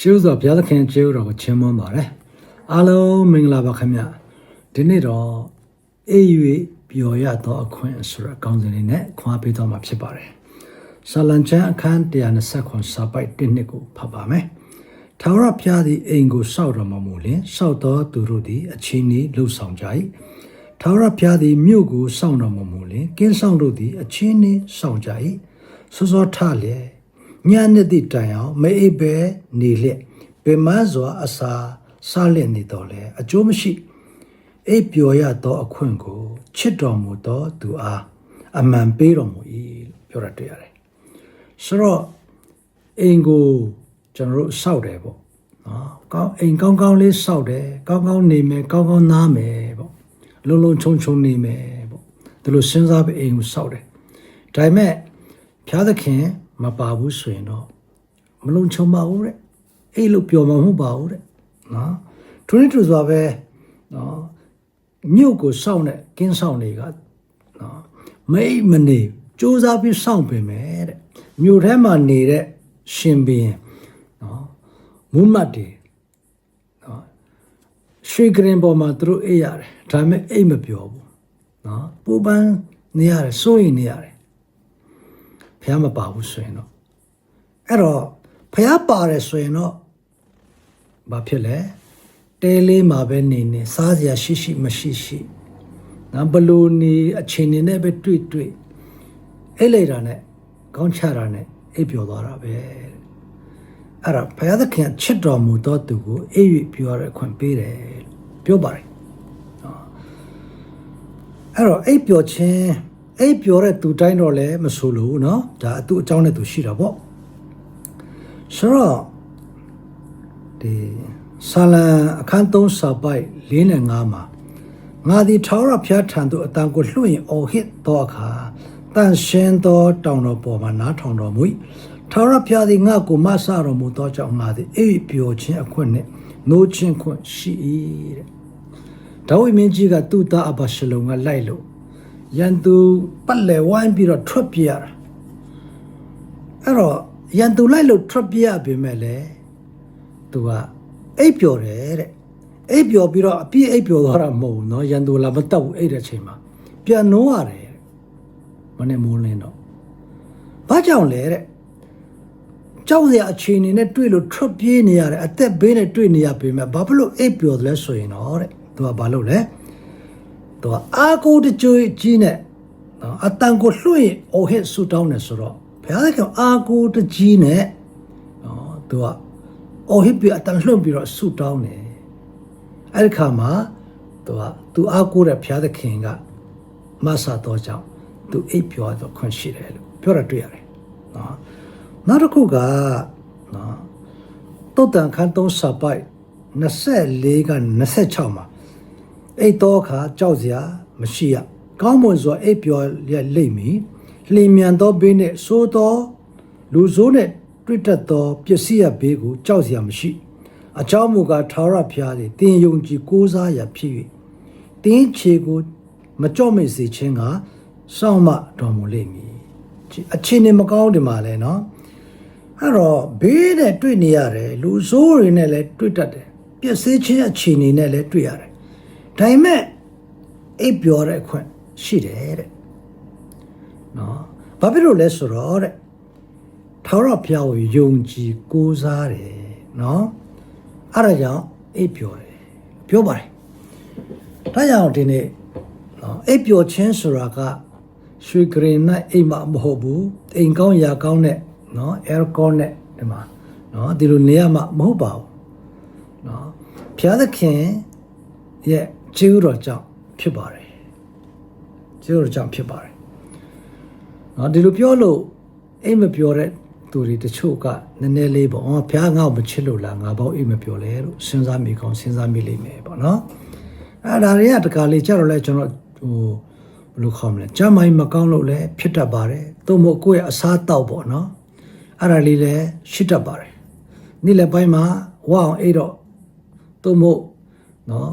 ရှုစွာဘုရားသခင်ကျေးဇူးတော်ကိုချီးမွမ်းပါတယ်အားလုံးမင်္ဂလာပါခင်ဗျဒီနေ့တော့အေး၍ပျော်ရသောအခွင့်ဆိုတဲ့အကောင်းစဉ်လေးနဲ့ခွာပေးတော့မှာဖြစ်ပါတယ်ဆာလန်ချန်အခန်း129စာပိုက်1နှစ်ကိုဖတ်ပါမယ်ထာဝရဘုရားသည်အိမ်ကိုစောက်တော်မမူလင်စောက်တော်သူတို့သည်အချင်းဤလှုပ်ဆောင်ကြ၏ထာဝရဘုရားသည်မြို့ကိုစောင့်တော်မမူလင်ကင်းဆောင်တို့သည်အချင်းဤစောင့်ကြ၏စောစောထလျက် ညနေသည့်တိုင်အောင်မအိပ်ပဲနေလျက်ပင်မစွာအစာစားလျက်နေတော်လဲအကျိုးမရှိအိပ်ပျော်ရသောအခွင့်ကိုချစ်တော်မူသောသူအားအမှန်ပေးတော်မူ၏လို့ပြောရတွေ့ရတယ်ဆိုတော့အိမ်ကိုကျွန်တော်တို့စောက်တယ်ပေါ့နော်ကောင်းအိမ်ကောင်းကောင်းလေးစောက်တယ်ကောင်းကောင်းနေမယ်ကောင်းကောင်းနားမယ်ပေါ့လုံလုံချုံချုံနေမယ်ပေါ့ဒီလိုစဉ်းစားပြီးအိမ်ကိုစောက်တယ်ဒါပေမဲ့ဖျားသခင် မပါဘူးဆိုရင်တော့မလုံချုံပါဘူးတဲ့အိမ်လို့ပြောမှာမဟုတ်ပါဘူးတဲ့နော်ထူးထူးစွာပဲနော်မြို့ကိုစောင့်တဲ့ကင်းစောင့်တွေကနော်မိတ်မနေစူးစမ်းပြီးစောင့်ပင်မယ်တဲ့မြို့ထဲမှာနေတဲ့ရှင်ဘင်းနော်မုမတ်တွေနော်ရွှေကရင်ပေါ်မှာသူတို့အိပ်ရတယ်ဒါပေမဲ့အိတ်မပြောဘူးနော်ပူပန်းနေရတယ်စိုးရင်နေရတယ် ဖះမပါဘူးဆိုရင်တော့အဲ့တော့ဖះပါတယ်ဆိုရင်တော့ဘာဖြစ်လဲတဲလေးမှာပဲနေနေစားစရာရှိရှိမရှိရှိနော်ဘလို့နေအချိန်နေနဲ့ပဲတွေ့တွေ့အိတ်လိုက်တာနဲ့ကောင်းချတာနဲ့အိပ်ပျော်သွားတာပဲတဲ့အဲ့ဒါဘုရားသခင်ချစ်တော်မူသောသူကိုအိပ်၍ပြောရတဲ့အခွင့်ပေးတယ်လို့ပြောပါတယ်နော်အဲ့တော့အိပ်ပျော်ခြင်း အိပ်ပျော်တဲ့သူတိုင်းတော့လည်းမဆိုလို့เนาะဒါအတူအကြောင်းနဲ့သူရှိတာပေါ့ဆိုတော့ဒီဆာလံအခန်း3စာပိုက်4နဲ့5မှာငါသည်ထာဝရဘုရားထံသို့အတန်ကိုလွှင့်ရင်အော်ဟစ်သောအခါတန်ရှင်းသောတောင်တော်ပေါ်မှာနားထောင်တော်မူ၏ထာဝရဘုရားသည်ငါ့ကိုမဆတော်မူသောကြောင့်ငါသည်အိပ်ပျော်ခြင်းအခွင့်နှင့်နိုးခြင်းခွင့်ရှိ၏တဲ့ဒါဝိမင်းကြီးကသူ့သားအဘရှလုံကလိုက်လို့ ရန်သူပတ်လည်ဝိုင်းပြီးတော့ထွက်ပြေးရတာအဲ့တော့ရန်သူလိုက်လို့ထွက်ပြေးရပေမဲ့လည်းသူကအိပ်ပျော်တယ်တဲ့အိပ်ပျော်ပြီးတော့အပြည့်အိပ်ပျော်သွားတာမဟုတ်ဘူးเนาะရန်သူလာမတက်ဘူးအဲ့တဲ့ချိန်မှာပြန်နိုးရတယ်တဲ့မနေ့မိုးလင်းတော့ဘာကြောင့်လဲတဲ့ကြောက်စရာအခြေအနေနဲ့တွေ့လို့ထွက်ပြေးနေရတယ်အသက်ဘေးနဲ့တွေ့နေရပေမဲ့ဘာဖြစ်လို့အိပ်ပျော်တယ်လဲဆိုရင်တော့တဲ့သူကဘာလုပ်လဲ သူကအာကိုတကြွေကြီးနဲ့နော်အတန်ကိုလွှင့်အိုဟစ်ဆူတောင်းနေဆိုတော့ဘုရားကအာကိုတကြီးနဲ့နော်သူကအိုဟစ်ပြီးအတန်လွှင့်ပြီးတော့ဆူတောင်းနေအဲ့ဒီခါမှာသူကသူအာကိုတဲ့ဘုရားသခင်ကမဆာတော့ကြောင့်သူအိပ်ပျော်တော့ခွင့်ရှိတယ်လို့ပြောတာတွေ့ရတယ်နော်နောက်တစ်ခုကနော်တုတ်တန်ခန်း3စာပိုက်24က26မှာ အိတ်တော့ခါကြောက်စရာမရှိရကောင်းမွန်စွာအိပ်ပျော်ရလိမ့်မည်လျင်မြန်သောဘေးနှင့်ဆိုးသောလူဆိုးနှင့်တွေ့တတ်သောပစ္စည်းရဘေးကိုကြောက်စရာမရှိ အကြောင်းမူကားထာဝရဘုရားသည်တင်ယုံကြည်ကိုးစားရာဖြစ်၍တင်းချေကိုမကြော့မိတ်စေခြင်းကစောင့်မတော်မူလိမ့်မည်အခြေအနေမကောင်းဒီမှာလဲเนาะအဲ့တော့ဘေးနဲ့တွေ့နေရတယ်လူဆိုးတွေနဲ့လည်းတွေ့တတ်တယ်ပျက်စီးခြင်းအခြေအနေနဲ့လည်းတွေ့ရတယ် ဒါပေမဲ့အိပ်ပျော်တဲ့အခွင့်ရှိတယ်တဲ့နော်ဘာဖြစ်လို့လဲဆိုတော့တဲ့ထာဝရဘုရားကိုယုံကြည်ကိုးစားတယ်နော်အဲ့ဒါကြောင့်အိပ်ပျော်တယ်ပြောပါတယ်ဒါကြောင့်ဒီနေ့နော်အိပ်ပျော်ခြင်းဆိုတာကရွှေဂရင်နဲ့အိမ်မမဟုတ်ဘူးအိမ်ကောင်းရာကောင်းတဲ့နော်အဲကောနဲ့ဒီမှာနော်ဒီလိုနေရမှာမဟုတ်ပါဘူးနော်ဘုရားသခင်ရဲ့ ကျေးဇူးတော်ကြောင့်ဖြစ်ပါတယ်ကျေးဇူးတော်ကြောင့်ဖြစ်ပါတယ်နော်ဒီလိုပြောလို့အိမ်မပြောတဲ့သူတွေတချို့ကနည်းနည်းလေးပေါ့ဟောဘုရားငါ့ကိုမချစ်လို့လားငါပေါ့အိမ်မပြောလဲလို့စဉ်းစားမိကောင်းစဉ်းစားမိလိမ့်မယ်ပေါ့နော်အဲ့ဒါတွေကတကားလေးကြတော့လဲကျွန်တော်ဟိုဘယ်လိုခေါ်မလဲကြမ်းမိုင်းမကောင်းလို့လည်းဖြစ်တတ်ပါတယ်သို့မဟုတ်ကိုယ့်ရဲ့အစားတောက်ပေါ့နော်အဲ့ဒါလေးလည်းရှိတတ်ပါတယ်နေ့လည်းပိုင်းမှာဝအောင်အိတ်တော့သို့မဟုတ်နော်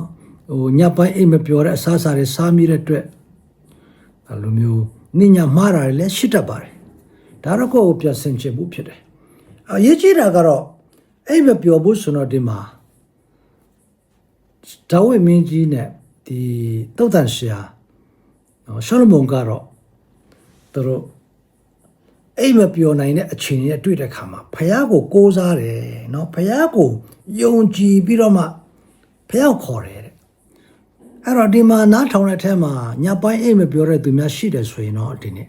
ဟိုညပိုင်းအိတ်မပြောတဲ့အစားအစာတွေစားမိတဲ့အတွက်အဲလိုမျိုးနိညာမှားတာတွေလည်းရှိတတ်ပါတယ်ဒါတော့ကိုယ့်ကိုပြတ်ဆင်ခြင်းမှုဖြစ်တယ်အရေးကြီးတာကတော့အဲ့မပြောဘူးဆိုတော့ဒီမှာဒါဝိမင်းကြီးနဲ့ဒီတုတ်တန်ရှာနော်ရှောလမုန်ကတော့သူတို့အိမ်မပြောနိုင်တဲ့အခြေအနေနဲ့တွေ့တဲ့ခါမှာဖះကိုကိုးစားတယ်နော်ဖះကိုယုံကြည်ပြီးတော့မှဖះကိုခေါ်တယ်တဲ့ အဲ့တော့ဒီမှာနားထောင်တဲ့ထဲမှာညပိုင်းအိမ်မပြောတဲ့သူများရှိတယ်ဆိုရင်တော့ဒီနေ့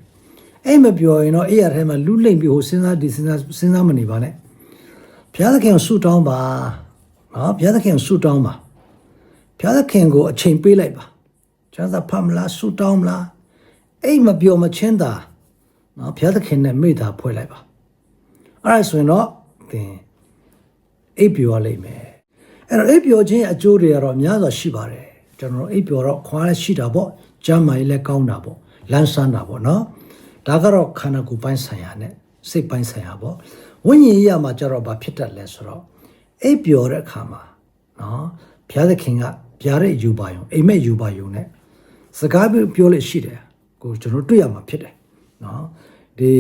အိမ်မပြောရင်တော့အဲ့ရထဲမှာလူလိမ့်ပြီးဟိုစဉ်းစားဒီစဉ်းစားစဉ်းစားမနေပါနဲ့ဘုရားသခင်ကိုဆုတောင်းပါနော်ဘုရားသခင်ကိုဆုတောင်းပါဘုရားသခင်ကိုအချိန်ပေးလိုက်ပါကျွန်တော်ဖတ်မလားဆုတောင်းမလားအိမ်မပြောမချင်းတာနော်ဘုရားသခင်နဲ့မိသားဖွဲ့လိုက်ပါအဲ့ဒါဆိုရင်တော့သင်အိပ်ပျော်လိမ့်မယ်အဲ့တော့အိပ်ပျော်ခြင်းရဲ့အကျိုးတွေကတော့အများစွာရှိပါတယ် ကျွန်တော်တို့အိပ်ပျော်တော့ခွာလည်းရှိတာပေါ့ကျမ်းမာရေးလည်းကောင်းတာပေါ့လန်းဆန်းတာပေါ့နော်ဒါကတော့ခန္ဓာကိုယ်ပိုင်းဆိုင်ရာနဲ့စိတ်ပိုင်းဆိုင်ရာပေါ့ဝိညာဉ်ရေးရမှာကြတော့ဘာဖြစ်တတ်လဲဆိုတော့အိပ်ပျော်တဲ့အခါမှာနော်ဘုရားသခင်ကပြားတဲ့ယူပါယုံအိမ်မက်ယူပါယုံနဲ့စကားပြောလို့ရှိတယ်ကိုကျွန်တော်တွေ့ရမှာဖြစ်တယ်နော်ဒီ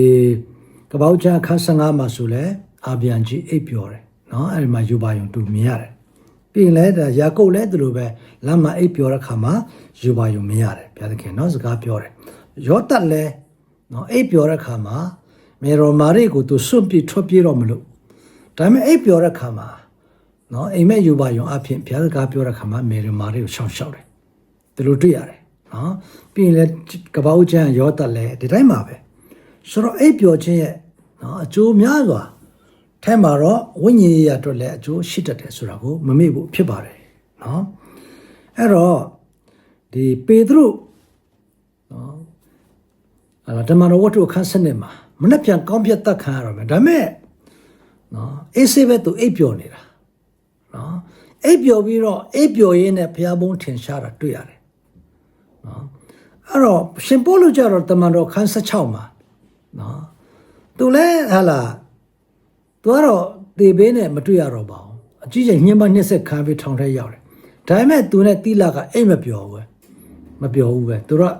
ကပောက်ချခန်း15မှာဆိုလဲအာဗျံကြီးအိပ်ပျော်တယ်နော်အဲ့ဒီမှာယူပါယုံတူမြင်ရတယ် ပြီးရင်လည်းဒါယာကုပ်လည်းသူလိုပဲလမ်းမှာအိပ်ပျော်တဲ့ခါမှာယူပါယုံမြင်ရတယ်ဘုရားသခင်နော်စကားပြောတယ်ယောသတ်လည်းနော်အိပ်ပျော်တဲ့ခါမှာမေရောမာရိကိုသူစွန့်ပြေထွက်ပြေးတော့မလို့ဒါပေမဲ့အိပ်ပျော်တဲ့ခါမှာနော်အိမ်မက်ယူပါယုံအဖြစ်ဘုရားစကားပြောတဲ့ခါမှာမေရောမာရိကိုရှောင်ရှောက်တယ်ဒီလိုတွေ့ရတယ်နော်ပြီးရင်လည်းကပ္ပဦးကျမ်းယောသတ်လည်းဒီတိုင်းမှာပဲဆိုတော့အိပ်ပျော်ခြင်းရဲ့နော်အကျိုးများစွာ ထဲမှာတော့ဝိညာဉ်ရေးရအတွက်လည်းအကျိုးရှိတတ်တယ်ဆိုတာကိုမမေ့ဘူးဖြစ်ပါတယ်နော်အဲ့တော့ဒီပေတရုနော်အဲ့တော့ဓမ္မတော်ဝတ္ထုအခန်းစနစ်မှာမနှက်ပြန်ကောင်းပြတ်တတ်ခံရတော့မယ်ဒါပေမဲ့နော်အေးဆေးပဲသူအိပ်ပျော်နေတာနော်အိပ်ပျော်ပြီးတော့အိပ်ပျော်ရင်းနဲ့ဘုရားဘုန်းထင်ရှားတာတွေ့ရတယ်နော်အဲ့တော့ရှင်ပေါလုကြတော့တမန်တော်ခန်း16မှာနော်သူလည်းဟာလာ သူကတော့တေဘေးနဲ့မတွေ့ရတော့ပါဘူးအကြီးကြီးညှဉ်းပန်းနှိမ့်ဆက်ခံပြီးထောင်ထဲရောက်တယ်ဒါပေမဲ့သူနဲ့တိလကအိတ်မပြောဘူးပဲမပြောဘူးပဲသူတော့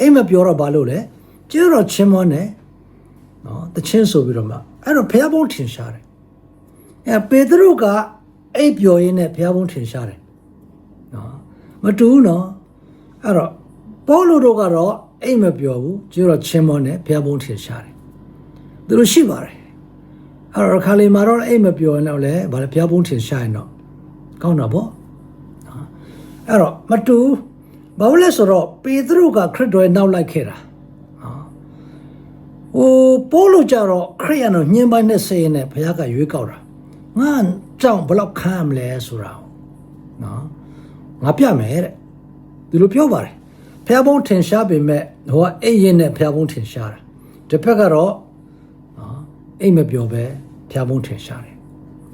အိတ်မပြောတော့ဘာလို့လဲကျတော့ချင်းမွန်းနဲ့နော်တချင်းဆိုပြီးတော့မှအဲ့တော့ဘုရားဘုန်းထင်ရှားတယ်အဲပေတရုကအိတ်ပြောရင်းနဲ့ဘုရားဘုန်းထင်ရှားတယ်နော်မတူဘူးနော်အဲ့တော့ပေါလုတို့ကတော့အိတ်မပြောဘူးကျတော့ချင်းမွန်းနဲ့ဘုရားဘုန်းထင်ရှားတယ်သူတို့ရှိပါတယ် အဲ့တော့ခါလီမှာတော့အိတ်မပြောရင်တော့လေဗာလေဘုရားဘုန်းထင်ရှားရင်တော့ကောင်းတာပေါ့နော်အဲ့တော့မတူဘာလို့လဲဆိုတော့ပေတရုကခရစ်တော်ရဲ့နောက်လိုက်ခဲ့တာနော်ဟိုပိုးလို့ကြတော့ခရစ်ယာန်တို့ညှဉ်းပိုင်းနဲ့ဆေးရင်နဲ့ဘုရားကရွေးကောက်တာငါကြောင့်ဘယ်လောက်ခံရမလဲဆိုတာနော်ငါပြမယ်တဲ့ဒီလိုပြောပါတယ်ဘုရားဘုန်းထင်ရှားပေမဲ့ဟိုကအိတ်ရင်နဲ့ဘုရားဘုန်းထင်ရှားတာတစ်ဖက်ကတော့နော် အိမ်မပြောပဲဖျားဖုံးထင်ရှားတယ်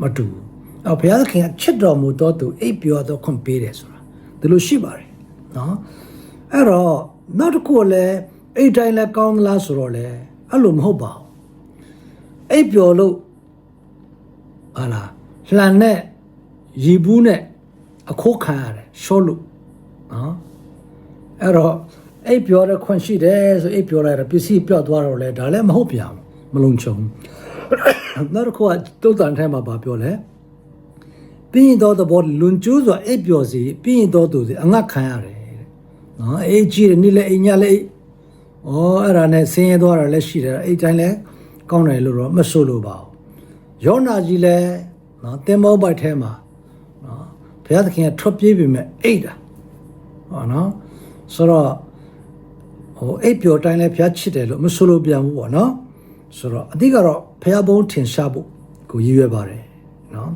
မတူဘူးအော်ဘုရားသခင်ကချစ်တော်မူသောသူအိပ်ပြောတော့ခွင့်ပေးတယ်ဆိုတာဒီလိုရှိပါတယ်နော်အဲ့တော့နောက်တစ်ခုလည်းအိတ်တိုင်းလည်းကောင်းမလားဆိုတော့လေအဲ့လိုမဟုတ်ပါဘူးအိပ်ပြောလို့ဟာလားလှန်နဲ့ရီဘူးနဲ့အခိုးခံရတယ်ရှော့လို့နော်အဲ့တော့အိပ်ပြောတဲ့ခွင့်ရှိတယ်ဆိုအိပ်ပြောလိုက်တော့ပစ္စည်းပြော့သွားတော့လေဒါလည်းမဟုတ်ပြန်ဘူး မလုံချုံနောက်တစ်ခုကတုတ်တန်ထဲမှာဗာပြောလဲပြင်းတော်သဘောလွန်ကျိုးစွာအိပ်ပျော်စီပြင်းတော်သူစီအငတ်ခံရတယ်တဲ့နော်အေးကြီးတယ်နေ့လည်းအိမ်ညလည်းအိမ်ဩအဲ့ဒါနဲ့ဆင်းရဲသွားတာလည်းရှိတယ်အိတ်တိုင်းလည်းကောင်းတယ်လို့တော့မဆိုလို့ပါဘူးယောနာကြီးလည်းနော်တင်မောပိုက်ထဲမှာနော်ဘုရားသခင်ကထွက်ပြေးပြီမဲ့အိတ်တာဟောနော်ဆိုတော့ဟိုအိပ်ပျော်တိုင်းလည်းဘုရားချစ်တယ်လို့မဆိုလို့ပြန်ဘူးပေါ့နော် ဆိုတော့အတိကတော့ဖះဘုံထင်ရှားဖို့ကိုရည်ရွယ်ပါတယ်နော်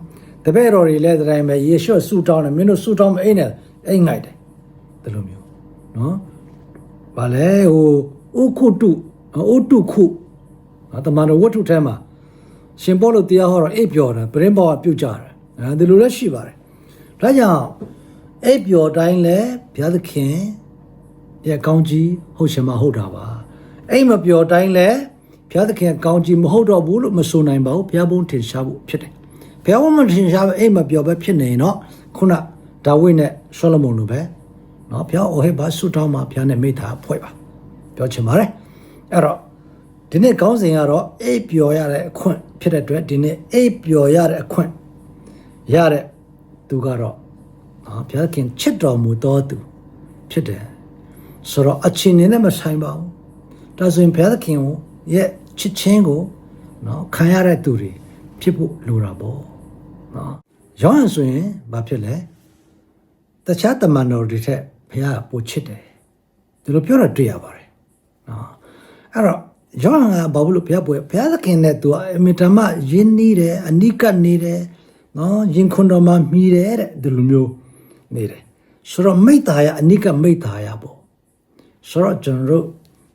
တပည့်တော်တွေလည်းဒီတိုင်းပဲယေရှုဆူတောင်းတယ်မင်းတို့ဆူတောင်းမအိမ်နဲ့အိမ်ငိုက်တယ်ဒီလိုမျိုးနော်ဗာလဲဟိုဥခုတုဥတုခုနော်တမန်တော်ဝတ္ထုထဲမှာရှင်ပေါလုတရားဟောတော့အိပ်ပျော်တယ်ပရင်ဘောကပြုတ်ကြတယ်အဲဒီလိုလည်းရှိပါတယ်ဒါကြောင့်အိပ်ပျော်တိုင်းလည်းဘုရားသခင်ရဲ့ကောင်းကြီးဟုတ်ရှင်မဟုတ်တာပါအိမ်မပျော်တိုင်းလည်း ဘုရားသခင်ကောင်းကြီးမဟုတ်တော့ဘူးလို့မဆိုနိုင်ပါဘူးဘုရားဘုန်းထင်ရှားဖို့ဖြစ်တယ်ဘုရားဘုန်းမထင်ရှားပဲအိမ်မပျော်ပဲဖြစ်နေရင်တော့ခုနဒါဝိဒ်နဲ့ရှောလမုန်လိုပဲเนาะဘုရားအိုဟေဘာဆုတောင်းမှာဘုရားနဲ့မိသားဖွဲ့ပါပြောချင်ပါတယ်အဲ့တော့ဒီနေ့ကောင်းစဉ်ကတော့အိပ်ပျော်ရတဲ့အခွင့် ဖြစ်တဲ့အတွက်ဒီနေ့အိပ်ပျော်ရတဲ့အခွင့်ရတဲ့သူကတော့နော်ဘုရားသခင်ချစ်တော်မူတော်သူဖြစ်တယ်ဆိုတော့အချင်းနေနဲ့မဆိုင်ပါဘူးဒါဆိုရင်ဘုရားသခင်ရဲ့ ချစ်ချင်းကိုနော်ခံရတဲ့သူတွေဖြစ်ဖို့လိုတာပေါ့နော်ယောဟန်ဆိုရင်ဘာဖြစ်လဲတခြားတမန်တော်တွေထက်ဘုရားကပိုချစ်တယ်ဒီလိုပြောတာတွေ့ရပါတယ်နော်အဲ့တော့ယောဟန်ကဘာလို့ဘုရားပွဲဘုရားသခင်နဲ့သူကအမြဲတမ်းယဉ်နီးတယ်အနိကနေတယ်နော်ယင်ခွန်တော်မှာမြည်တယ်တဲ့ဒီလိုမျိုးနေတယ်ဆိုတော့မိတ္တာယအနိကမိတ္တာယပေါ့ဆိုတော့ကျွန်တော်တို့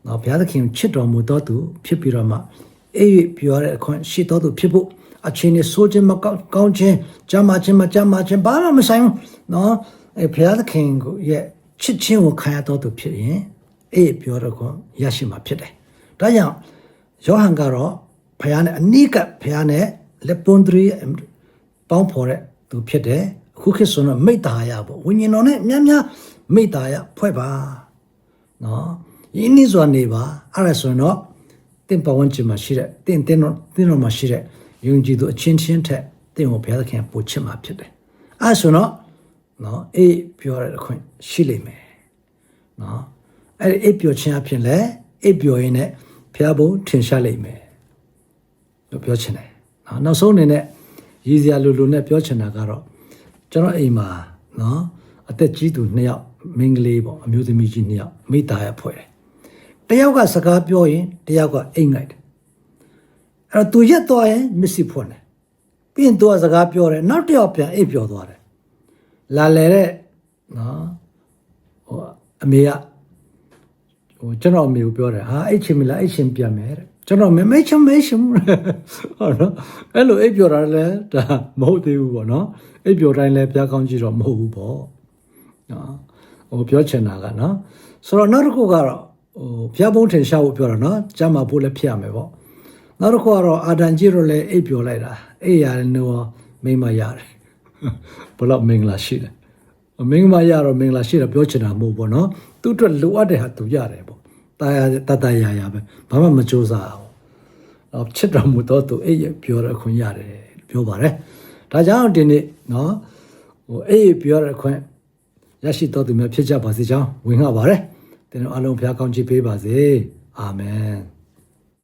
နော်ဘုရားသခင်ချစ်တော်မူတော်သူဖြစ်ပြီးတော့မှအေးပြောရတဲ့အခွင့်ရှိတော်သူဖြစ်ဖို့အချင်းနဲ့ဆိုခြင်းမကောင်းကောင်းခြင်းကြမ်းမာခြင်းမကြမ်းမာခြင်းဘာမှမဆိုင်ဘူးနော်အဲဘုရားသခင်ကိုရဲ့ချစ်ခြင်းကိုခံရတော်သူဖြစ်ရင်အေးပြောတော့ခွင့်ရရှိမှာဖြစ်တယ်ဒါကြောင့်ယောဟန်ကတော့ဘုရားနဲ့အနိကဘုရားနဲ့လက်ပွန်ဒရီပေါင်းဖော်တဲ့သူဖြစ်တယ်အခုခေတ်ဆိုတော့မိတ္တာယပေါ့ဝိညာဉ်တော်နဲ့များများမိတ္တာယဖွဲ့ပါနော် ယင်းနည်းစွာနေပါအဲ့ဒါဆိုရင်တော့တင့်ပဝန်းကျင်မှာရှိတဲ့တင့်တင်းတော့တင်းတော်မှာရှိတဲ့ယုံကြည်သူအချင်းချင်းထက်တင့်ကိုဘုရားသခင်ပို့ချစ်မှာဖြစ်တယ်အဲ့ဒါဆိုတော့နော်အေးပြောရတဲ့အခွင့်ရှိလိမ့်မယ်နော်အဲ့ဒီအိပ်ပျော်ခြင်းအဖြစ်လဲအိပ်ပျော်ရင်းနဲ့ဘုရားဘုံထင်ရှားလိမ့်မယ်လို့ပြောချင်တယ်နော်နောက်ဆုံးအနေနဲ့ရည်စရာလိုလိုနဲ့ပြောချင်တာကတော့ကျွန်တော်အိမ်မှာနော်အသက်ကြီးသူနှစ်ယောက်မိန်းကလေးပေါ့အမျိုးသမီးကြီးနှစ်ယောက်မိသားရဖွဲ့တယ် တယောက်ကစကားပြောရင်တယောက်ကအိမ်လိုက်တယ်အဲ့တော့သူရက်သွားရင်မစ္စည်းဖွင့်တယ်ပြီးရင်သူကစကားပြောတယ်နောက်တစ်ယောက်ပြန်အိပ်ပြောသွားတယ်လာလေတဲ့နော်ဟိုအမေကဟိုကျွန်တော်အမေကိုပြောတယ်ဟာအဲ့ချင်းမလားအဲ့ချင်းပြန်မယ်တဲ့ကျွန်တော်မမေ့ချင်မေ့ချင်ဘူးတဲ့ဟုတ်နော်အဲ့လိုအိပ်ပြောတာလည်းဒါမဟုတ်သေးဘူးပေါ့နော်အိပ်ပြောတိုင်းလည်းပြားကောင်းကြည့်တော့မဟုတ်ဘူးပေါ့နော်ဟိုပြောချင်တာကနော်ဆိုတော့နောက်တစ်ခုကတော့ ဟိုဘုရားဘုန်းထင်ရှားဖို့ပြောတာနော်ကျမ်းမာဖို့လည်းဖြစ်ရမယ်ပေါ့နောက်တစ်ခုကတော့အာဒန်ကြီးတို့လည်းအိပ်ပြောလိုက်တာအိပ်ရတယ်နော်မိမရတယ်ဘလို့မင်္ဂလာရှိတယ်မင်းမရတော့မင်္ဂလာရှိတာပြောချင်တာမဟုတ်ဘောနော်သူ့အတွက်လိုအပ်တဲ့ဟာသူရတယ်ပေါ့တာယာတတရာရာပဲဘာမှမကြိုးစားအောင်အော်ချစ်တော်မူတော့သူအဲ့ရပြောရခွင့်ရတယ်ပြောပါတယ်ဒါကြောင့်ဒီနေ့နော်ဟိုအဲ့ရပြောရခွင့်ရရှိတော်သူများဖြစ်ကြပါစေကြောင်းဝင်ငှပါတယ် တင်တော်အလုံးဘုရားကောင်းချီးပေးပါစေအာမင်